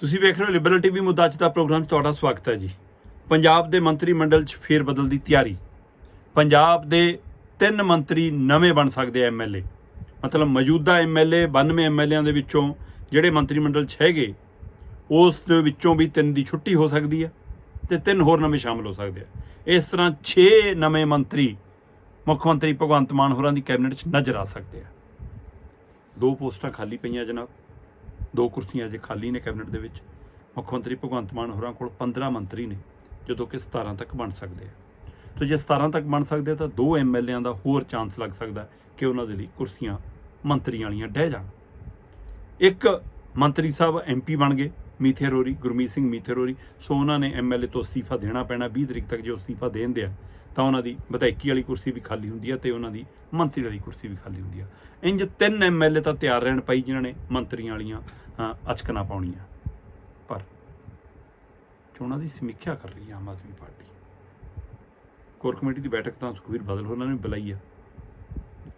ਤੁਸੀਂ ਵੇਖ ਰਹੇ ਹੋ ਲਿਬਰਲ ਟੀਵੀ ਮੁੱਦਾ ਅੱਜ ਦਾ ਪ੍ਰੋਗਰਾਮ 'ਚ ਤੁਹਾਡਾ ਸਵਾਗਤ ਹੈ ਜੀ। ਪੰਜਾਬ ਦੇ ਮੰਤਰੀ ਮੰਡਲ 'ਚ ਫੇਰ ਬਦਲ ਦੀ ਤਿਆਰੀ। ਪੰਜਾਬ ਦੇ ਤਿੰਨ ਮੰਤਰੀ ਨਵੇਂ ਬਣ ਸਕਦੇ ਆ ਐਮਐਲਏ ਮਤਲਬ ਮੌਜੂਦਾ ਐਮਐਲਏ 92 ਐਮਐਲਏਆਂ ਦੇ ਵਿੱਚੋਂ ਜਿਹੜੇ ਮੰਤਰੀ ਮੰਡਲ 'ਚ ਹੈਗੇ, ਉਸ ਦੇ ਵਿੱਚੋਂ ਵੀ ਤਿੰਨ ਦੀ ਛੁੱਟੀ ਹੋ ਸਕਦੀ ਹੈ ਤੇ ਤਿੰਨ ਹੋਰ ਨਵੇਂ ਸ਼ਾਮਲ ਹੋ ਸਕਦੇ ਆ। ਇਸ ਤਰ੍ਹਾਂ 6 ਨਵੇਂ ਮੰਤਰੀ ਮੁੱਖ ਮੰਤਰੀ ਭਗਵੰਤ ਮਾਨ ਹੋਰਾਂ ਦੀ ਕੈਬਨਿਟ 'ਚ ਨਜ਼ਰ ਆ ਸਕਦੇ ਆ। ਦੋ ਪੋਸਟਾਂ ਖਾਲੀ ਪਈਆਂ ਜਨਾਬ। ਦੋ ਕੁਰਸੀਆਂ ਅਜੇ ਖਾਲੀ ਨੇ ਕੈਬਨਿਟ ਦੇ ਵਿੱਚ। ਮੁੱਖ ਮੰਤਰੀ ਭਗਵੰਤ ਮਾਨ ਹੋਰਾਂ ਕੋਲ 15 ਮੰਤਰੀ ਨੇ, ਜਦੋਂ ਕਿ 17 ਤੱਕ ਬਣ ਸਕਦੇ ਆ। ਸੋ ਜੇ 17 ਤੱਕ ਬਣ ਸਕਦੇ ਆ, ਤਾਂ ਦੋ ਐਮਐਲਏਆਂ ਦਾ ਹੋਰ ਚਾਂਸ ਲੱਗ ਸਕਦਾ ਕਿ ਉਹਨਾਂ ਦੇ ਲਈ ਕੁਰਸੀਆਂ ਮੰਤਰੀਆਂ ਵਾਲੀਆਂ ਡਹਿ ਜਾਣ। ਇੱਕ ਮੰਤਰੀ ਸਾਹਿਬ ਐਮਪੀ ਬਣ ਗਏ ਮੀਥੇਰੋਰੀ ਗੁਰਮੀਤ ਸਿੰਘ ਮੀਥੇਰੋਰੀ ਸੋ ਉਹਨਾਂ ਨੇ ਐਮਐਲਏ ਤੋਂ ਅਸਤੀਫਾ ਦੇਣਾ ਪੈਣਾ 20 ਤਰੀਕ ਤੱਕ ਜੇ ਅਸਤੀਫਾ ਦੇਣ ਦਿਆ ਤਾਂ ਉਹਨਾਂ ਦੀ ਵਿਧਾਇਕੀ ਵਾਲੀ ਕੁਰਸੀ ਵੀ ਖਾਲੀ ਹੁੰਦੀ ਆ ਤੇ ਉਹਨਾਂ ਦੀ ਮੰਤਰੀ ਵਾਲੀ ਕੁਰਸੀ ਵੀ ਖਾਲੀ ਹੁੰਦੀ ਆ। ਇੰਜ ਤਿੰਨ ਐਮਐਲਏ ਤਾਂ ਤਿਆਰ ਰਹਿਣ ਪਈ ਜਿਨ੍ਹਾਂ ਨੇ ਮੰਤਰੀਆਂ ਵਾਲੀਆਂ ਹਾਂ, ਅਚਕਨਾ ਪਾਉਣੀਆਂ। ਪਰ ਚੋਣਾਂ ਦੀ ਸਮੀਖਿਆ ਕਰ ਰਹੀ ਹੈ Aam Aadmi party. Core committee ਦੀ ਬੈਠਕ ਤਾਂ ਸੁਖਵੀਰ ਬਾਦਲ ਹੋਰਾਂ ਨੇ ਬੁਲਾਈ ਆ।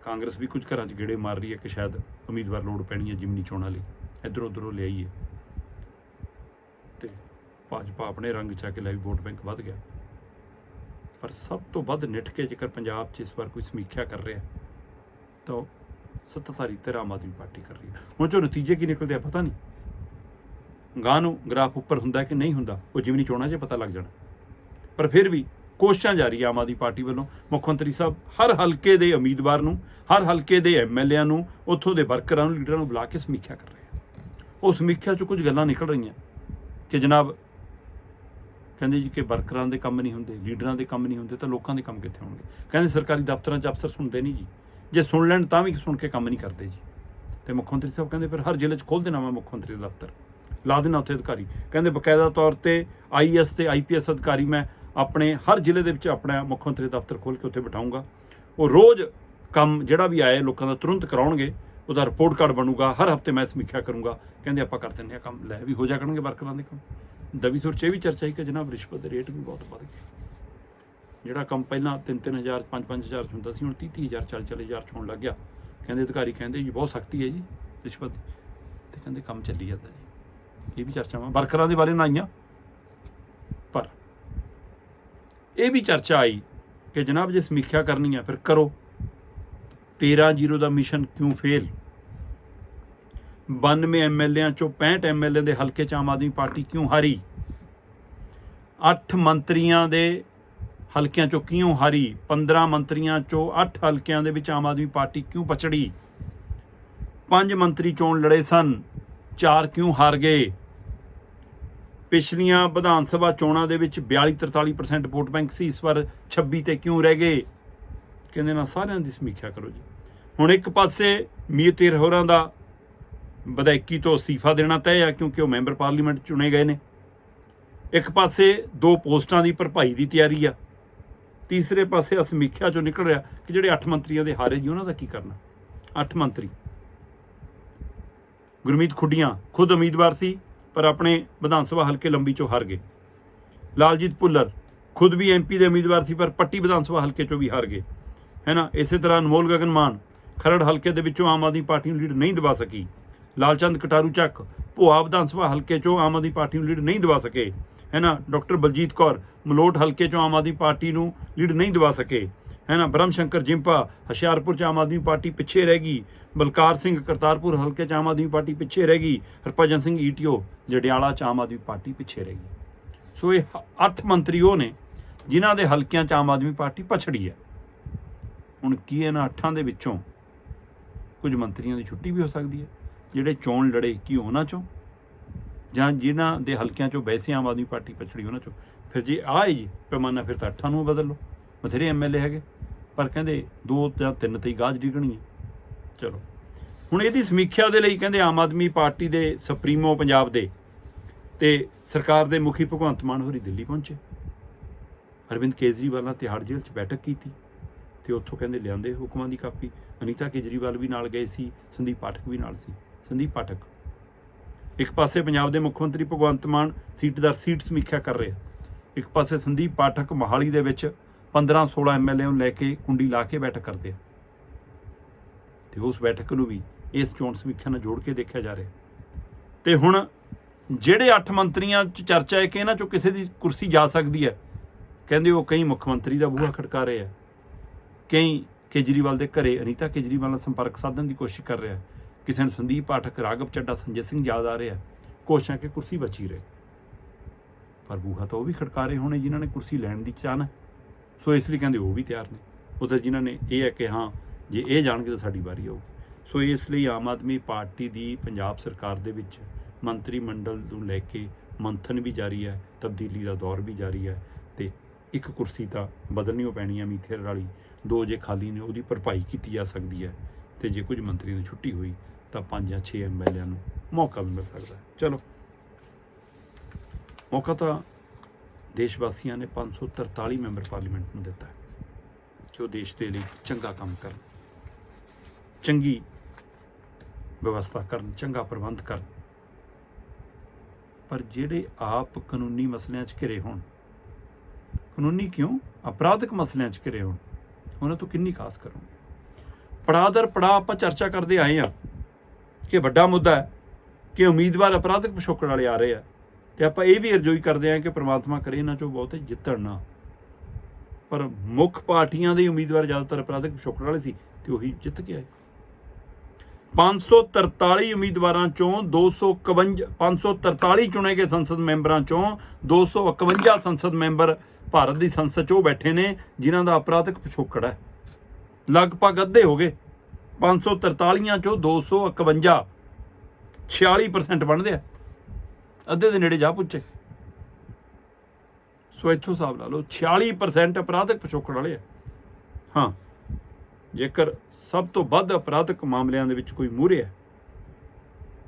ਕਾਂਗਰਸ ਵੀ ਕੁਝ ਘਰਾਂ 'ਚ ਗੇੜੇ ਮਾਰ ਰਹੀ ਹੈ ਕਿ ਸ਼ਾਇਦ ਉਮੀਦਵਾਰ ਲੋੜ ਪੈਣੀ ਹੈ ਜਿਮਨੀ ਚੋਣਾਂ ਲਈ। ਇੱਧਰੋਂ ਉੱਧਰੋਂ ਲਿਆਈਏ ਤੇ ਭਾਜਪਾ ਆਪਣੇ ਰੰਗ ਚਾ ਕੇ ਲੈ ਵੀ ਵੋਟ ਬੈਂਕ ਵੱਧ ਗਿਆ। ਪਰ ਸਭ ਤੋਂ ਵੱਧ ਨਿੱਠ ਕੇ ਜੇਕਰ ਪੰਜਾਬ 'ਚ ਇਸ ਵਾਰ ਕੋਈ ਸਮੀਖਿਆ ਕਰ ਰਿਹਾ ਤਾਂ ਉਹ ਸੱਤਾਧਾਰੀ ਤੇ ਆਮ ਆਦਮੀ ਪਾਰਟੀ ਕਰ ਰਹੀ ਹੈ। ਹੁਣ ਜੋ ਨਤੀਜੇ ਕੀ ਨਿਕਲਦੇ ਆ ਪਤਾ ਨਹੀਂ। ਗਾਂ ਨੂੰ ਗ੍ਰਾਫ ਉੱਪਰ ਹੁੰਦਾ ਕਿ ਨਹੀਂ ਹੁੰਦਾ, ਉਹ ਜਿਵੇਂ ਚੋਣਾਂ 'ਚ ਪਤਾ ਲੱਗ ਜਾਣਾ। ਪਰ ਫਿਰ ਵੀ ਕੋਸ਼ਿਸ਼ਾਂ ਜਾਰੀ ਆਮ ਆਦਮੀ ਪਾਰਟੀ ਵੱਲੋਂ। ਮੁੱਖ ਮੰਤਰੀ ਸਾਹਿਬ ਹਰ ਹਲਕੇ ਦੇ ਉਮੀਦਵਾਰ ਨੂੰ, ਹਰ ਹਲਕੇ ਦੇ ਐਮਐਲਏਆਂ ਨੂੰ, ਉੱਥੋਂ ਦੇ ਵਰਕਰਾਂ ਨੂੰ, ਲੀਡਰਾਂ ਨੂੰ ਬੁਲਾ ਕੇ ਸਮੀਖਿਆ ਕਰ ਰਹੇ ਆ। ਉਹ ਸਮੀਖਿਆ 'ਚੋਂ ਕੁਝ ਗੱਲਾਂ ਨਿਕਲ ਰਹੀਆਂ ਕਿ ਜਨਾਬ ਕਹਿੰਦੇ ਜੀ ਕਿ ਵਰਕਰਾਂ ਦੇ ਕੰਮ ਨਹੀਂ ਹੁੰਦੇ, ਲੀਡਰਾਂ ਦੇ ਕੰਮ ਨਹੀਂ ਹੁੰਦੇ, ਤਾਂ ਲੋਕਾਂ ਦੇ ਕੰਮ ਕਿੱਥੇ ਹੋਣਗੇ? ਕਹਿੰਦੇ ਸਰਕਾਰੀ ਦਫ਼ਤਰਾਂ 'ਚ ਅਫਸਰ ਸੁਣਦੇ ਨਹੀਂ ਜੀ। ਜੇ ਸੁਣ ਲੈਣ ਤਾਂ ਵੀ ਸੁਣ ਕੇ ਕੰਮ ਨਹੀਂ ਕਰਦੇ ਜੀ। ਤੇ ਮੁੱਖ ਮੰਤਰੀ ਸਾਹਿਬ ਕਹਿੰਦੇ ਫਿਰ ਹਰ ਜ਼ਿਲ੍ਹੇ 'ਚ ਖੋਲ੍ਹ ਦੇਣਾ ਮੈਂ ਮੁੱਖ ਮੰਤਰੀ ਦਾ ਦਫ਼ਤਰ। ਲਾ ਦੇਣਾ ਉੱਥੇ ਅਧਿਕਾਰੀ। ਕਹਿੰਦੇ ਬਕਾਇਦਾ ਤੌਰ ਤੇ ਆਈਐਸ ਤੇ ਆਈਪੀਐਸ ਅਧਿਕਾਰੀ ਮੈਂ ਆਪਣੇ ਹਰ ਜ਼ਿਲ੍ਹੇ ਦੇ ਵਿੱਚ ਆਪਣਾ ਮੁੱਖ ਮੰਤਰੀ ਦਫ਼ਤਰ ਖੋਲ੍ਹ ਕੇ ਉੱਥੇ ਬਿਠਾਉਂਗਾ। ਉਹ ਰੋਜ਼ ਕੰਮ ਜਿਹੜਾ ਵੀ ਆਏ ਲੋਕਾਂ ਦਾ ਤੁਰੰਤ ਕਰਾਉਣਗੇ, ਉਹਦਾ ਰਿਪੋਰਟ ਕਾਰਡ ਬਣੂਗਾ, ਹਰ ਹਫ਼ਤੇ ਮੈਂ ਸਮੀਖਿਆ ਕਰੂੰਗਾ। ਕਹਿੰਦੇ ਆਪਾਂ ਕਰ ਦਿੰਦੇ ਆ ਕੰਮ, ਲੈ ਵੀ ਹੋ ਜਾ ਕਰਨਗੇ ਵਰਕਰਾਂ ਦੇ ਕੰਮ। ਦਵੀ ਸੁਰ ਚ ਇਹ ਵੀ ਚਰਚਾ ਹੈ ਕਿ ਜਨਾਬ, ਰਿਸ਼ਵਤ ਦੇ ਰੇਟ ਵੀ ਬਹੁਤ ਵੱਧ ਗਏ। ਜਿਹੜਾ ਕੰਮ ਪਹਿਲਾਂ 3-3000 5-5000 ਚ ਹੁੰਦਾ ਸੀ, ਹੁਣ 30-30000 40-40000 ਚ ਹੋਣ ਲੱਗ ਗਿਆ। ਕਹਿੰਦੇ ਅਧਿਕਾਰੀ ਕਹਿੰਦੇ, ਜੀ, ਬਹੁਤ ਸਖਤੀ ਹੈ ਜੀ, ਰਿਸ਼ਵਤ ਦੀ। ਤੇ ਕਹਿੰਦੇ, ਕੰਮ ਚੱਲੀ ਜਾਂਦਾ ਜੀ। ਇਹ ਵੀ ਚਰਚਾਵਾਂ ਵਰਕਰਾਂ ਦੇ ਬਾਰੇ ਨਾ ਆਈਆਂ। ਪਰ ਇਹ ਵੀ ਚਰਚਾ ਆਈ ਕਿ ਜਨਾਬ, ਜੇ ਸਮੀਖਿਆ ਕਰਨੀ ਹੈ, ਫਿਰ ਕਰੋ। 13-0 ਦਾ ਮਿਸ਼ਨ ਕਿਉਂ ਫੇਲ? 92 ਐਮਐਲਏਆਂ ਚੋਂ 65 ਐਮਐਲਏ ਦੇ ਹਲਕੇ ਚ ਆਮ ਆਦਮੀ ਪਾਰਟੀ ਕਿਉਂ ਹਾਰੀ? 8 ਮੰਤਰੀਆਂ ਦੇ ਹਲਕਿਆਂ ਚੋਂ ਕਿਉਂ ਹਾਰੀ? 15 ਮੰਤਰੀਆਂ ਚੋਂ 8 ਹਲਕਿਆਂ ਦੇ ਵਿੱਚ ਆਮ ਆਦਮੀ ਪਾਰਟੀ ਕਿਉਂ ਪਛੜੀ? ਪੰਜ ਮੰਤਰੀ ਚੋਣ ਲੜੇ ਸਨ, ਚਾਰ ਕਿਉਂ ਹਾਰ ਗਏ? ਪਿਛਲੀਆਂ ਵਿਧਾਨ ਸਭਾ ਚੋਣਾਂ ਦੇ ਵਿੱਚ 42-43% ਵੋਟ ਬੈਂਕ ਸੀ, ਇਸ ਵਾਰ 26 ਤੇ ਕਿਉਂ ਰਹਿ ਗਏ? ਕਹਿੰਦੇ ਨਾ ਸਾਰਿਆਂ ਦੀ ਸਮੀਖਿਆ ਕਰੋ ਜੀ। ਹੁਣ ਇੱਕ ਪਾਸੇ ਮੀਰ ਤੇਰ ਹੋਰਾਂ ਦਾ ਵਿਧਾਇਕੀ ਤੋਂ ਅਸਤੀਫਾ ਦੇਣਾ ਤੈਅ ਆ ਕਿਉਂਕਿ ਉਹ ਮੈਂਬਰ ਪਾਰਲੀਮੈਂਟ ਚੁਣੇ ਗਏ ਨੇ। ਇੱਕ ਪਾਸੇ ਦੋ ਪੋਸਟਾਂ ਦੀ ਭਰਪਾਈ ਦੀ ਤਿਆਰੀ ਆ, ਤੀਸਰੇ ਪਾਸੇ ਆ ਸਮੀਖਿਆ ਚੋਂ ਨਿਕਲ ਰਿਹਾ ਕਿ ਜਿਹੜੇ 8 ਮੰਤਰੀਆਂ ਦੇ ਹਾਰੇ ਜੀ, ਉਹਨਾਂ ਦਾ ਕੀ ਕਰਨਾ? 8 ਮੰਤਰੀ। ਗੁਰਮੀਤ ਖੁੱਡੀਆਂ ਖੁਦ ਉਮੀਦਵਾਰ ਸੀ, ਪਰ ਆਪਣੇ ਵਿਧਾਨ ਸਭਾ ਹਲਕੇ ਲੰਬੀ ਚੋਂ ਹਾਰ ਗਏ। ਲਾਲਜੀਤ ਭੁੱਲਰ ਖੁਦ ਵੀ ਐਮਪੀ ਦੇ ਉਮੀਦਵਾਰ ਸੀ, ਪਰ ਪੱਟੀ ਵਿਧਾਨ ਸਭਾ ਹਲਕੇ ਚੋਂ ਵੀ ਹਾਰ ਗਏ। ਹੈ ਨਾ? ਇਸੇ ਤਰ੍ਹਾਂ ਅਨਮੋਲ ਗਗਨ ਮਾਨ ਖਰੜ ਹਲਕੇ ਦੇ ਵਿੱਚੋਂ ਆਮ ਆਦਮੀ ਪਾਰਟੀ ਨੂੰ ਲੀਡ ਨਹੀਂ ਦਿਵਾ ਸਕੀ। ਲਾਲਚੰਦ ਕਟਾਰੂ ਚੱਕ, ਭੋਆ ਵਿਧਾਨ ਸਭਾ ਹਲਕੇ ਚੋਂ ਆਮ ਆਦਮੀ ਪਾਰਟੀ ਨੂੰ ਲੀਡ ਨਹੀਂ ਦਿਵਾ ਸਕੇ। ਹੈ ਨਾ ਡਾਕਟਰ ਬਲਜੀਤ ਕੌਰ ਮਲੋਟ ਹਲਕੇ ਚੋਂ ਆਮ ਆਦਮੀ ਪਾਰਟੀ ਨੂੰ ਲੀਡ ਨਹੀਂ ਦਿਵਾ ਸਕੇ। ਹੈ ਨਾ ਬ੍ਰਹਮ ਸ਼ੰਕਰ ਜਿੰਪਾ ਹੁਸ਼ਿਆਰਪੁਰ ਚ ਆਮ ਆਦਮੀ ਪਾਰਟੀ ਪਿੱਛੇ ਰਹਿ ਗਈ। ਬਲਕਾਰ ਸਿੰਘ ਕਰਤਾਰਪੁਰ ਹਲਕੇ ਚ ਆਮ ਆਦਮੀ ਪਾਰਟੀ ਪਿੱਛੇ ਰਹਿ ਗਈ। ਹਰਭਜਨ ਸਿੰਘ ਈਟੀਓ ਜੜਿਆਲਾ ਚ ਆਮ ਆਦਮੀ ਪਾਰਟੀ ਪਿੱਛੇ ਰਹਿ ਗਈ। ਸੋ ਇਹ ਅੱਠ ਮੰਤਰੀ ਉਹ ਨੇ ਜਿਨ੍ਹਾਂ ਦੇ ਹਲਕਿਆਂ ਚ ਆਮ ਆਦਮੀ ਪਾਰਟੀ ਪਛੜੀ ਹੈ। ਹੁਣ ਕੀ ਇਹਨਾਂ ਅੱਠਾਂ ਦੇ ਵਿੱਚੋਂ ਕੁਝ ਮੰਤਰੀਆਂ ਦੀ ਛੁੱਟੀ ਵੀ ਹੋ ਸਕਦੀ ਹੈ? ਜਿਹੜੇ ਚੋਣ ਲੜੇ, ਕੀ ਉਹਨਾਂ ਚੋਂ? ਜਾਂ ਜਿਨ੍ਹਾਂ ਦੇ ਹਲਕਿਆਂ ਚੋਂ ਵੈਸੇ ਆਮ ਆਦਮੀ ਪਾਰਟੀ ਪਛੜੀ ਉਹਨਾਂ ਚੋਂ? ਫਿਰ ਜੇ ਆਏ ਜੀ ਪੈਮਾਨਾ, ਫਿਰ ਤਾਂ ਅੱਠਾਂ ਨੂੰ ਬਦਲ ਲਓ। ਬਥੇਰੇ ਐਮਐਲਏ ਹੈਗੇ। ਪਰ ਕਹਿੰਦੇ ਦੋ ਜਾਂ ਤਿੰਨ ਤੇ ਹੀ ਗਾਜ ਡਿਗਣੀ ਹੈ ਚਲੋ। ਹੁਣ ਇਹਦੀ ਸਮੀਖਿਆ ਦੇ ਲਈ ਕਹਿੰਦੇ ਆਮ ਆਦਮੀ ਪਾਰਟੀ ਦੇ ਸੁਪਰੀਮੋ ਪੰਜਾਬ ਦੇ ਤੇ ਸਰਕਾਰ ਦੇ ਮੁਖੀ ਭਗਵੰਤ ਮਾਨ ਹੋਰੀ ਦਿੱਲੀ ਪਹੁੰਚੇ। ਅਰਵਿੰਦ ਕੇਜਰੀਵਾਲ ਨਾਲ ਤਿਹਾੜ ਜੇਲ੍ਹ 'ਚ ਬੈਠਕ ਕੀਤੀ। ਤੇ ਉੱਥੋਂ ਕਹਿੰਦੇ ਲਿਆਂਦੇ ਹੁਕਮਾਂ ਦੀ ਕਾਪੀ। ਅਨੀਤਾ ਕੇਜਰੀਵਾਲ ਵੀ ਨਾਲ ਗਏ ਸੀ, ਸੰਦੀਪ ਪਾਠਕ ਵੀ ਨਾਲ ਸੀ। ਸੰਦੀਪ ਪਾਠਕ। ਇੱਕ ਪਾਸੇ ਪੰਜਾਬ ਦੇ ਮੁੱਖ ਮੰਤਰੀ ਭਗਵੰਤ ਮਾਨ ਸੀਟ ਦਰ ਸੀਟ ਸਮੀਖਿਆ ਕਰ ਰਹੇ। ਇੱਕ ਪਾਸੇ ਸੰਦੀਪ ਪਾਠਕ ਮੋਹਾਲੀ ਦੇ ਵਿੱਚ 15 16 ਐਮਐਲਏ ਨੂੰ ਲੈ ਕੇ ਕੁੰਡੀ ਲਾ ਕੇ ਬੈਠਕ ਕਰਦੇ ਆ। ਤੇ ਉਸ ਬੈਠਕ ਨੂੰ ਵੀ ਇਸ ਚੋਣ ਸਮੀਖਿਆ ਨਾਲ ਜੋੜ ਕੇ ਦੇਖਿਆ ਜਾ ਰਿਹਾ। ਤੇ ਹੁਣ ਜਿਹੜੇ 8 ਮੰਤਰੀਆਂ ਚ ਚਰਚਾ ਹੈ ਕਿ ਇਹਨਾਂ ਚੋਂ ਕਿਸੇ ਦੀ ਕੁਰਸੀ ਜਾ ਸਕਦੀ ਹੈ, ਕਹਿੰਦੇ ਉਹ ਕਈ ਮੁੱਖ ਮੰਤਰੀ ਦਾ ਬੂਹਾ ਖੜਕਾ ਰਹੇ ਆ। ਕਈ ਕੇਜਰੀਵਾਲ ਦੇ ਘਰੇ ਅਨੀਤਾ ਕੇਜਰੀਵਾਲ ਨਾਲ ਸੰਪਰਕ ਸਾਧਣ ਦੀ ਕੋਸ਼ਿਸ਼ ਕਰ ਰਿਹਾ। ਕਿਸੇ ਨੂੰ ਸੰਦੀਪ ਪਾਠਕ, ਰਾਘਵ ਚੱਡਾ, ਸੰਜੇ ਸਿੰਘ ਯਾਦ ਆ ਰਿਹਾ ਕੋਸ਼ਿਸ਼ਾਂ ਕਿ ਕੁਰਸੀ ਬਚੀ ਰਹੇ। ਪਰ ਬੂਹਾ ਤਾਂ ਉਹ ਵੀ ਖੜਕਾ ਰਹੇ ਹੋਣੇ ਜਿਨ੍ਹਾਂ ਨੇ ਕੁਰਸੀ ਲੈਣ ਦੀ ਚਾਹਨਾ ਸੋ ਇਸ ਲਈ ਕਹਿੰਦੇ ਉਹ ਵੀ ਤਿਆਰ ਨੇ। ਉਧਰ ਜਿਨ੍ਹਾਂ ਨੇ ਇਹ ਹੈ ਕਿ ਹਾਂ, ਜੇ ਇਹ ਜਾਣਗੇ ਤਾਂ ਸਾਡੀ ਵਾਰੀ ਆਊਗੀ। ਸੋ ਇਸ ਲਈ ਆਮ ਆਦਮੀ ਪਾਰਟੀ ਦੀ ਪੰਜਾਬ ਸਰਕਾਰ ਦੇ ਵਿੱਚ ਮੰਤਰੀ ਮੰਡਲ ਨੂੰ ਲੈ ਕੇ ਮੰਥਨ ਵੀ ਜਾਰੀ ਹੈ, ਤਬਦੀਲੀ ਦਾ ਦੌਰ ਵੀ ਜਾਰੀ ਹੈ ਤੇ ਇੱਕ ਕੁਰਸੀ ਤਾਂ ਬਦਲਣੀ ਓ ਪੈਣੀ ਹੈ ਮੀਥੇਰ ਵਾਲੀ। ਦੋ ਜੇ ਖਾਲੀ ਨੇ, ਉਹਦੀ ਭਰਪਾਈ ਕੀਤੀ ਜਾ ਸਕਦੀ ਹੈ ਤੇ ਜੇ ਕੁਝ ਮੰਤਰੀ ਦੀ ਛੁੱਟੀ ਹੋਈ ਤਾਂ ਪੰਜ ਜਾਂ 6 ਐਮਐਲਏਆਂ ਨੂੰ ਮੌਕਾ ਵੀ ਮਿਲ ਸਕਦਾ ਚਲੋ। ਮੌਕਾ ਤਾਂ ਦੇਸ਼ ਵਾਸੀਆਂ ਨੇ 543 ਮੈਂਬਰ ਪਾਰਲੀਮੈਂਟ ਨੂੰ ਦਿੱਤਾ ਹੈ ਕਿ ਉਹ ਦੇਸ਼ ਦੇ ਲਈ ਚੰਗਾ ਕੰਮ ਕਰਨ, ਚੰਗੀ ਵਿਵਸਥਾ ਕਰਨ, ਚੰਗਾ ਪ੍ਰਬੰਧ ਕਰਨ। ਪਰ ਜਿਹੜੇ ਆਪ ਕਾਨੂੰਨੀ ਮਸਲਿਆਂ 'ਚ ਘਿਰੇ ਹੋਣ, ਕਾਨੂੰਨੀ ਕਿਉਂ? ਅਪਰਾਧਿਕ ਮਸਲਿਆਂ 'ਚ ਘਿਰੇ ਹੋਣ। ਉਹਨਾਂ ਤੋਂ ਕਿੰਨੀ ਖਾਸ ਕਰੋਗੇ? ਪੜਾਅ ਦਰ ਪੜਾਅ ਆਪਾਂ ਚਰਚਾ ਕਰਦੇ ਆਏ ਆ ਕਿ ਵੱਡਾ ਮੁੱਦਾ ਹੈ ਕਿ ਉਮੀਦਵਾਰ ਅਪਰਾਧਿਕ ਪਿਛੋਕੜ ਵਾਲੇ ਆ ਰਹੇ ਆ। ਤੇ ਆਪਾਂ ਇਹ ਵੀ ਅਰਜ਼ੋਈ ਕਰਦੇ ਹਾਂ ਕਿ ਪ੍ਰਮਾਤਮਾ ਕਰੇ ਇਹਨਾਂ ਚੋਂ ਬਹੁਤੇ ਜਿੱਤਣ ਨਾ। ਪਰ ਮੁੱਖ ਪਾਰਟੀਆਂ ਦੇ ਉਮੀਦਵਾਰ ਜ਼ਿਆਦਾਤਰ ਅਪਰਾਧਿਕ ਪਿਛੋਕੜ ਵਾਲੇ ਸੀ ਤੇ ਉਹੀ ਜਿੱਤ ਕੇ ਆਏ। 543 ਉਮੀਦਵਾਰਾਂ ਚੋਂ 251 543 ਚੁਣੇ ਗਏ ਸੰਸਦ ਮੈਂਬਰਾਂ ਚੋਂ 251 ਸੰਸਦ ਮੈਂਬਰ ਭਾਰਤ ਦੀ ਸੰਸਦ 'ਚ ਉਹ ਬੈਠੇ ਨੇ ਜਿਨ੍ਹਾਂ ਦਾ ਅਪਰਾਧਿਕ ਪਿਛੋਕੜ ਹੈ। ਲਗਭਗ ਅੱਧੇ ਹੋ ਗਏ। 543 ਚੋਂ 251 46% ਬਣਦੇ ਆ। ਅੱਧੇ ਦੇ ਨੇੜੇ ਜਾ ਪੁੱਛੇ। ਸੋ ਇੱਥੋਂ ਹਿਸਾਬ ਲਾ ਲਓ 46% ਅਪਰਾਧਕ ਪਿਛੋਕੜ ਵਾਲੇ ਆ। ਹਾਂ, ਜੇਕਰ ਸਭ ਤੋਂ ਵੱਧ ਅਪਰਾਧਕ ਮਾਮਲਿਆਂ ਦੇ ਵਿੱਚ ਕੋਈ ਮੂਹਰੇ ਹੈ,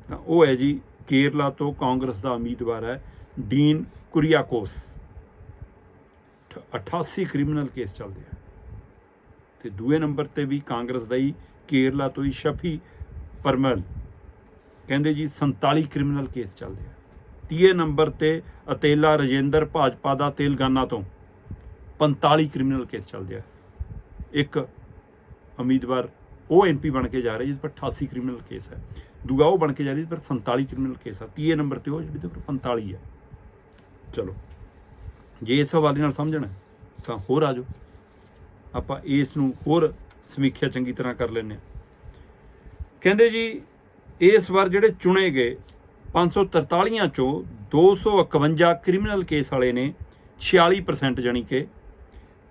ਤਾਂ ਉਹ ਹੈ ਜੀ ਕੇਰਲਾ ਤੋਂ ਕਾਂਗਰਸ ਦਾ ਉਮੀਦਵਾਰ ਹੈ, ਡੀਨ ਕੁਰੀਆਕੋਸ। 88 ਕ੍ਰਿਮੀਨਲ ਕੇਸ ਚੱਲਦੇ ਆ। ਤੇ ਦੂਏ ਨੰਬਰ ਤੇ ਵੀ ਕਾਂਗਰਸ ਦਾ ਹੀ ਕੇਰਲਾ ਤੋਂ ਹੀ ਸ਼ਫੀ ਪਰਮਲ। ਕਹਿੰਦੇ ਜੀ 47 ਕ੍ਰਿਮੀਨਲ ਕੇਸ ਚੱਲਦੇ ਆ। ਤੀਏ ਨੰਬਰ ਤੇ ਅਤੇਲਾ ਰਜਿੰਦਰ ਭਾਜਪਾ ਦਾ ਤੇਲਗਾਨਾ ਤੋਂ 45 ਕ੍ਰਿਮੀਨਲ ਕੇਸ ਚੱਲਦੇ ਆ। ਇੱਕ ਉਮੀਦਵਾਰ, ਉਹ ਐਮਪੀ ਬਣ ਕੇ ਜਾ ਰਿਹਾ ਜਿਸ ਪਰ 88 ਕ੍ਰਿਮੀਨਲ ਕੇਸ ਹੈ। ਦੂਆ ਉਹ ਬਣ ਕੇ ਜਾ ਰਿਹਾ ਜਿਸ ਪਰ 47 ਕ੍ਰਿਮੀਨਲ ਕੇਸ ਹੈ। ਤੀਏ ਨੰਬਰ ਤੇ ਉਹ ਜਿਹਦੇ ਪਰ 45 ਹੈ। ਚਲੋ, ਜੇ ਇਸ ਹਵਾਲੇ ਨਾਲ ਸਮਝਣਾ ਤਾਂ ਹੋਰ ਆ ਜਾਓ। ਆਪਾਂ ਇਸ ਨੂੰ ਹੋਰ ਸਮੀਖਿਆ ਚੰਗੀ ਤਰ੍ਹਾਂ ਕਰ ਲੈਂਦੇ ਹਾਂ। ਕਹਿੰਦੇ ਜੀ, ਇਸ ਵਾਰ ਜਿਹੜੇ ਚੁਣੇ ਗਏ 543 ਚੋਂ 251 ਕ੍ਰਿਮੀਨਲ ਕੇਸ ਵਾਲੇ ਨੇ 46% ਜਾਣੀ ਕਿ,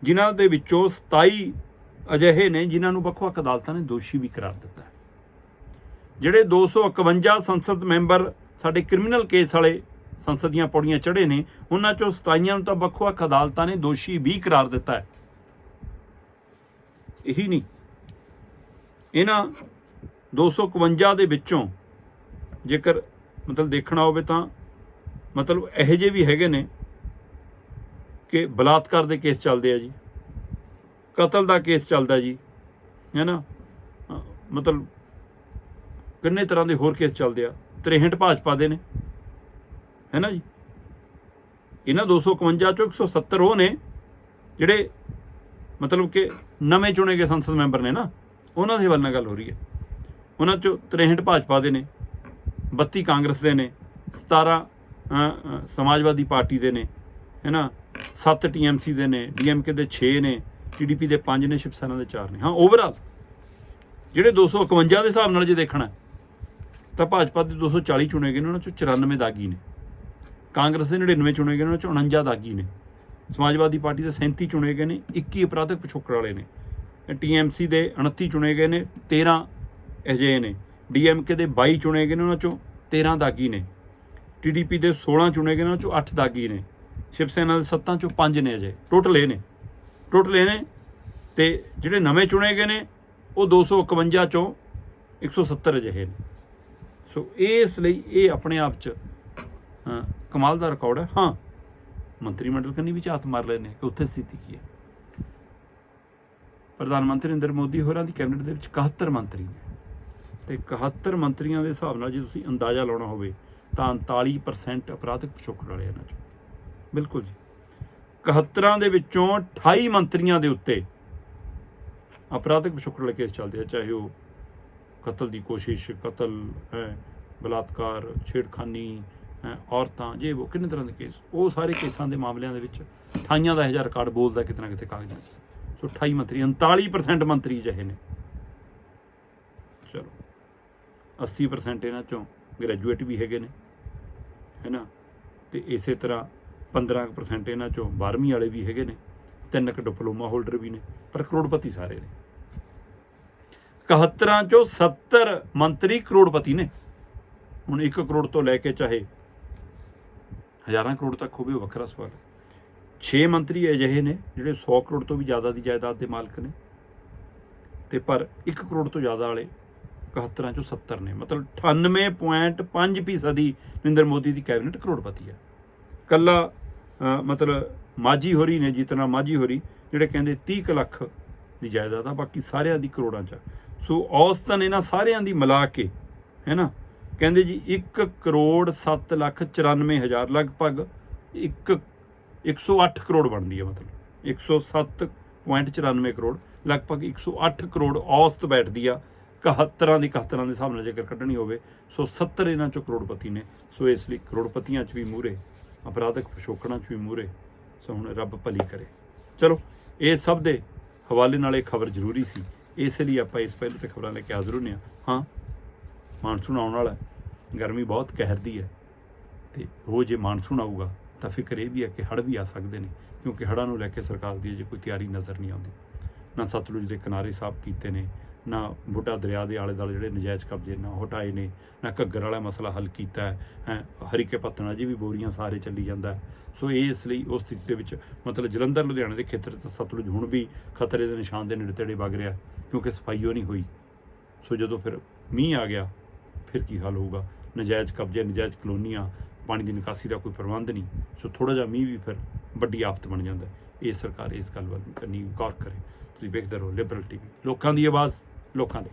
ਜਿਨ੍ਹਾਂ ਦੇ ਵਿੱਚੋਂ 27 ਅਜਿਹੇ ਨੇ ਜਿਨ੍ਹਾਂ ਨੂੰ ਵੱਖ-ਵੱਖ ਅਦਾਲਤਾਂ ਨੇ ਦੋਸ਼ੀ ਵੀ ਕਰਾਰ ਦਿੱਤਾ ਹੈ। ਜਿਹੜੇ 251 ਸੰਸਦ ਮੈਂਬਰ ਸਾਡੇ ਕ੍ਰਿਮੀਨਲ ਕੇਸ ਵਾਲੇ ਸੰਸਦ ਦੀਆਂ ਪੌੜੀਆਂ ਚੜ੍ਹੇ ਨੇ, ਉਹਨਾਂ ਚੋਂ 27 ਨੂੰ ਤਾਂ ਵੱਖ-ਵੱਖ ਅਦਾਲਤਾਂ ਨੇ ਦੋਸ਼ੀ ਵੀ ਕਰਾਰ ਦਿੱਤਾ ਹੈ। ਇਹੀ ਨਹੀਂ। ਇਹਨਾਂ 251 ਦੇ ਵਿੱਚੋਂ ਜੇਕਰ ਮਤਲਬ ਦੇਖਣਾ ਹੋਵੇ ਤਾਂ ਮਤਲਬ ਇਹੋ ਜਿਹੇ ਵੀ ਹੈਗੇ ਨੇ ਕਿ ਬਲਾਤਕਾਰ ਦੇ ਕੇਸ ਚੱਲਦੇ ਆ ਜੀ। ਕਤਲ ਦਾ ਕੇਸ ਚੱਲਦਾ ਜੀ, ਹੈ ਨਾ? ਮਤਲਬ ਕਿੰਨੇ ਤਰ੍ਹਾਂ ਦੇ ਹੋਰ ਕੇਸ ਚੱਲਦੇ ਆ। 63 ਭਾਜਪਾ ਦੇ ਨੇ, ਹੈ ਨਾ ਜੀ? ਇਹਨਾਂ 251 ਚੋਂ 170 ਉਹ ਨੇ ਜਿਹੜੇ ਮਤਲਬ ਕਿ ਨਵੇਂ ਚੁਣੇ ਗਏ ਸੰਸਦ ਮੈਂਬਰ ਨੇ ਨਾ, ਉਹਨਾਂ ਦੇ ਵੱਲ ਨਾਲ ਗੱਲ ਹੋ ਰਹੀ ਹੈ। ਉਹਨਾਂ ਚੋਂ 63 ਭਾਜਪਾ ਦੇ ਨੇ 32 ਕਾਂਗਰਸ ਦੇ ਨੇ 17 ਸਮਾਜਵਾਦੀ ਪਾਰਟੀ ਦੇ ਨੇ ਹੈ ਨਾ 7 ਟੀਐਮਸੀ ਦੇ ਨੇ ਡੀਐਮਕੇ ਦੇ 6 ਨੇ ਟੀਡੀਪੀ ਦੇ 5 ਨੇ ਸ਼ਿਵ ਸੈਨਾ ਦੇ 4 ਨੇ। ਹਾਂ ਓਵਰਆਲ ਜਿਹੜੇ 251 ਦੇ ਹਿਸਾਬ ਨਾਲ ਜੇ ਦੇਖਣਾ ਤਾਂ ਭਾਜਪਾ ਦੇ 240 ਚੁਣੇ ਗਏ ਨੇ, ਉਹਨਾਂ ਚੋਂ 94 ਦਾਗੀ ਨੇ। ਕਾਂਗਰਸ ਦੇ 99 ਚੁਣੇ ਗਏ ਨੇ, ਉਹਨਾਂ ਚੋਂ 49 ਦਾਗੀ ਨੇ। ਸਮਾਜਵਾਦੀ ਪਾਰਟੀ ਦੇ 37 ਚੁਣੇ ਗਏ ਨੇ 21 ਅਪਰਾਧਿਕ ਪਿਛੋਕੜ ਵਾਲੇ ਨੇ। ਟੀਐਮਸੀ ਦੇ 29 ਚੁਣੇ ਗਏ ਨੇ 13 ਅਜੇ ਨੇ। ਡੀਐਮਕੇ ਦੇ 22 ਚੁਣੇ ਗਏ ਨੇ ਉਹਨਾਂ ਚੋਂ 13 ਦਾਗੀ ਨੇ। ਟੀਡੀਪੀ ਦੇ 16 ਚੁਣੇ ਗਏ ਨੇ ਉਹਨਾਂ ਚੋਂ 8 ਦਾਗੀ ਨੇ। ਸ਼ਿਵ ਸੈਨਾ ਦੇ 7 ਚੋਂ 5 ਨੇ ਅਜੇ। ਟੋਟਲ ਇਹ ਨੇ। ਟੋਟਲ ਇਹ ਨੇ ਤੇ ਜਿਹੜੇ ਨਵੇਂ ਚੁਣੇ ਗਏ ਨੇ, ਉਹ 251 ਚੋਂ 170 ਅਜਿਹੇ ਨੇ। ਸੋ ਇਸ ਲਈ ਇਹ ਆਪਣੇ ਆਪ ਚ ਕਮਾਲ ਦਾ ਰਿਕਾਰਡ ਹੈ। ਹਾਂ। ਮੰਤਰੀ ਮੰਡਲ ਕੰਨੀ ਵੀ ਝਾਤ ਮਾਰ ਲੈਨੇ ਕਿ ਉੱਥੇ ਸਥਿਤੀ ਕੀ ਹੈ। ਪ੍ਰਧਾਨ ਮੰਤਰੀ ਨਰਿੰਦਰ ਮੋਦੀ ਹੋਰਾਂ ਦੀ ਕੈਬਨਿਟ ਦੇ ਵਿੱਚ 71 ਮੰਤਰੀ ਨੇ। ਤੇ 71 ਮੰਤਰੀਆਂ ਦੇ ਹਿਸਾਬ ਨਾਲ ਜੇ ਤੁਸੀਂ ਅੰਦਾਜ਼ਾ ਲਾਉਣਾ ਹੋਵੇ ਤਾਂ 39% ਅਪਰਾਧਿਕ ਪਿਛੋਕੜ ਵਾਲੇ ਇਹਨਾਂ ਚੋਂ। ਬਿਲਕੁਲ ਜੀ। 71 ਦੇ ਵਿੱਚੋਂ 28 ਮੰਤਰੀਆਂ ਦੇ ਉੱਤੇ ਅਪਰਾਧਿਕ ਪਿਛੋਕੜ ਵਾਲੇ ਕੇਸ ਚੱਲਦੇ ਆ, ਚਾਹੇ ਉਹ ਕਤਲ ਦੀ ਕੋਸ਼ਿਸ਼, ਕਤਲ, ਹੈ, ਬਲਾਤਕਾਰ, ਛੇੜਖਾਨੀ ਔਰਤਾਂ, ਜੇ ਉਹ ਕਿੰਨੇ ਤਰ੍ਹਾਂ ਦੇ ਕੇਸ ਉਹ ਸਾਰੇ ਕੇਸਾਂ ਦੇ ਮਾਮਲਿਆਂ ਦੇ ਵਿੱਚ ਅਠਾਈਆਂ ਦਾ ਹਜ਼ਾਰ ਰਿਕਾਰਡ ਬੋਲਦਾ ਕਿਤੇ ਨਾ ਕਿਤੇ ਕਾਗਜ਼ਾਂ 'ਚ। ਸੋ 28 ਮੰਤਰੀ 39% ਮੰਤਰੀ ਜਿਹੇ ਨੇ। ਚਲੋ 80% ਇਹਨਾਂ ਚੋਂ ਗ੍ਰੈਜੂਏਟ ਵੀ ਹੈਗੇ ਨੇ ਹੈਨਾ ਤੇ ਇਸੇ ਤਰ੍ਹਾਂ 15% ਇਹਨਾਂ ਚੋਂ 12ਵੀਂ ਵਾਲੇ ਵੀ ਹੈਗੇ ਨੇ, ਤਿੰਨ ਕੁ ਡਿਪਲੋਮਾ ਹੋਲਡਰ ਵੀ ਨੇ, ਪਰ ਕਰੋੜਪਤੀ ਸਾਰੇ ਨੇ। 71 ਚੋਂ 70 ਮੰਤਰੀ ਕਰੋੜਪਤੀ ਨੇ। ਹੁਣ 1 ਕਰੋੜ ਤੋਂ ਲੈ ਕੇ ਚਾਹੇ ਹਜ਼ਾਰਾਂ ਕਰੋੜ ਤੱਕ ਹੋਵੇ, ਉਹ ਵੱਖਰਾ ਸਵਾਲ ਹੈ। 6 ਮੰਤਰੀ ਅਜਿਹੇ ਨੇ ਜਿਹੜੇ 100 ਕਰੋੜ ਤੋਂ ਵੀ ਜ਼ਿਆਦਾ ਦੀ ਜਾਇਦਾਦ ਦੇ ਮਾਲਕ ਨੇ ਤੇ ਪਰ 1 ਕਰੋੜ ਤੋਂ ਜ਼ਿਆਦਾ ਵਾਲੇ 71 ਚੋਂ 70 ਨੇ। ਮਤਲਬ 98.5 ਫੀਸਦੀ ਨਰਿੰਦਰ ਮੋਦੀ ਦੀ ਕੈਬਨਿਟ ਕਰੋੜਪਤੀ ਹੈ। ਕੱਲਾ ਮਤਲਬ ਮਾਝੀ ਹੋਰੀ ਨੇ ਜਿਤਨਾ ਮਾਝੀ ਹੋਰੀ, ਜਿਹੜੇ ਕਹਿੰਦੇ 30 ਕੁ ਲੱਖ ਦੀ ਜਾਇਦਾਦ ਆ, ਬਾਕੀ ਸਾਰਿਆਂ ਦੀ ਕਰੋੜਾਂ ਚ ਆ। ਸੋ ਔਸਤਨ ਇਹਨਾਂ ਸਾਰਿਆਂ ਦੀ ਮਿਲਾ ਕੇ, ਹੈ ਨਾ ਕਹਿੰਦੇ ਜੀ 1 ਕਰੋੜ 7 ਲੱਖ 94 ਹਜ਼ਾਰ ਲਗਭਗ 1 108 ਕਰੋੜ ਬਣਦੀ ਹੈ ਮਤਲਬ। 107.94 ਕਰੋੜ, ਲਗਭਗ 108 ਕਰੋੜ ਔਸਤ ਬੈਠਦੀ ਆ। 71 ਦੀ 71 ਦੇ ਹਿਸਾਬ ਨਾਲ ਜੇਕਰ ਕੱਢਣੀ ਹੋਵੇ, ਸੋ 70 ਇਹਨਾਂ ਚੋਂ ਕਰੋੜਪਤੀ ਨੇ। ਸੋ ਇਸ ਲਈ ਕਰੋੜਪਤੀਆਂ 'ਚ ਵੀ ਮੂਰੇ ਅਪਰਾਧਕ ਪਿਛੋਕੜਾਂ 'ਚ ਵੀ ਮੂਰੇ ਸੋ ਹੁਣ ਰੱਬ ਭਲੀ ਕਰੇ। ਚਲੋ, ਇਹ ਸਭ ਦੇ ਹਵਾਲੇ ਨਾਲ ਇਹ ਖਬਰ ਜ਼ਰੂਰੀ ਸੀ। ਇਸ ਲਈ ਆਪਾਂ ਇਸ ਪਹਿਲੂ ਤੇ ਖਬਰਾਂ ਲੈ ਕੇ ਹਾਜ਼ਰ ਹੁੰਦੇ ਹਾਂ। ਹਾਂ, ਮਾਨਸੂਨ ਆਉਣ ਵਾਲਾ ਹੈ। ਗਰਮੀ ਬਹੁਤ ਕਹਿਰਦੀ ਹੈ। ਤੇ ਉਹ ਜੇ ਮਾਨਸੂਨ ਆਊਗਾ ਤਾਂ ਫਿਕਰ ਇਹ ਵੀ ਹੈ ਕਿ ਹੜ੍ਹ ਵੀ ਆ ਸਕਦੇ ਨੇ ਕਿਉਂਕਿ ਹੜ੍ਹਾਂ ਨੂੰ ਲੈ ਕੇ ਸਰਕਾਰ ਦੀ ਅਜੇ ਕੋਈ ਤਿਆਰੀ ਨਜ਼ਰ ਨਹੀਂ ਆਉਂਦੀ। ਨਾ ਸਤਲੁਜ ਦੇ ਕਿਨਾਰੇ ਸਾਫ਼ ਕੀਤੇ ਨੇ ਨਾ ਬੁੱਢਾ ਦਰਿਆ ਦੇ ਆਲੇ ਦੁਆਲੇ ਜਿਹੜੇ ਨਜਾਇਜ਼ ਕਬਜ਼ੇ ਨਾ ਉਹ ਹਟਾਏ ਨੇ ਨਾ ਘੱਗਰ ਵਾਲਾ ਮਸਲਾ ਹੱਲ ਕੀਤਾ ਹੈ ਹੈਂ, ਹਰੀਕੇ ਪੱਤਣਾ ਜੀ ਵੀ ਬੋਰੀਆਂ ਸਾਰੇ ਚੱਲੀ ਜਾਂਦਾ ਸੋ ਇਸ ਲਈ ਉਸ ਸਥਿਤੀ ਦੇ ਵਿੱਚ ਮਤਲਬ ਜਲੰਧਰ ਲੁਧਿਆਣੇ ਦੇ ਖੇਤਰ 'ਚ ਸਤਲੁਜ ਹੁਣ ਵੀ ਖਤਰੇ ਦੇ ਨਿਸ਼ਾਨ ਦੇ ਨੇੜੇ ਤੇੜੇ ਵਗ ਰਿਹਾ ਕਿਉਂਕਿ ਸਫ਼ਾਈ ਉਹ ਨਹੀਂ ਹੋਈ। ਸੋ ਜਦੋਂ ਫਿਰ ਮੀਂਹ ਆ ਗਿਆ ਫਿਰ ਕੀ ਹਾਲ ਹੋਊਗਾ? ਨਜਾਇਜ਼ ਕਬਜ਼ੇ, ਨਜਾਇਜ਼ ਕਲੋਨੀਆਂ, ਪਾਣੀ ਦੀ ਨਿਕਾਸੀ ਦਾ ਕੋਈ ਪ੍ਰਬੰਧ ਨਹੀਂ। ਸੋ ਥੋੜਾ ਜਿਹਾ ਮੀਂਹ ਵੀ ਫਿਰ ਵੱਡੀ ਆਫਤ ਬਣ ਜਾਂਦਾ ਇਹ ਸਰਕਾਰ ਇਸ ਗੱਲ ਵੱਲ ਕਰਨੀ ਗੌਰ ਕਰੇ। ਤੁਸੀਂ ਵੇਖਦੇ ਰਹੋ ਲਿਬਰਲ ਟੀਵੀ ਲੋਕਾਂ ਦੀ ਆਵਾਜ਼, ਲੋਕਾਂ ਲਈ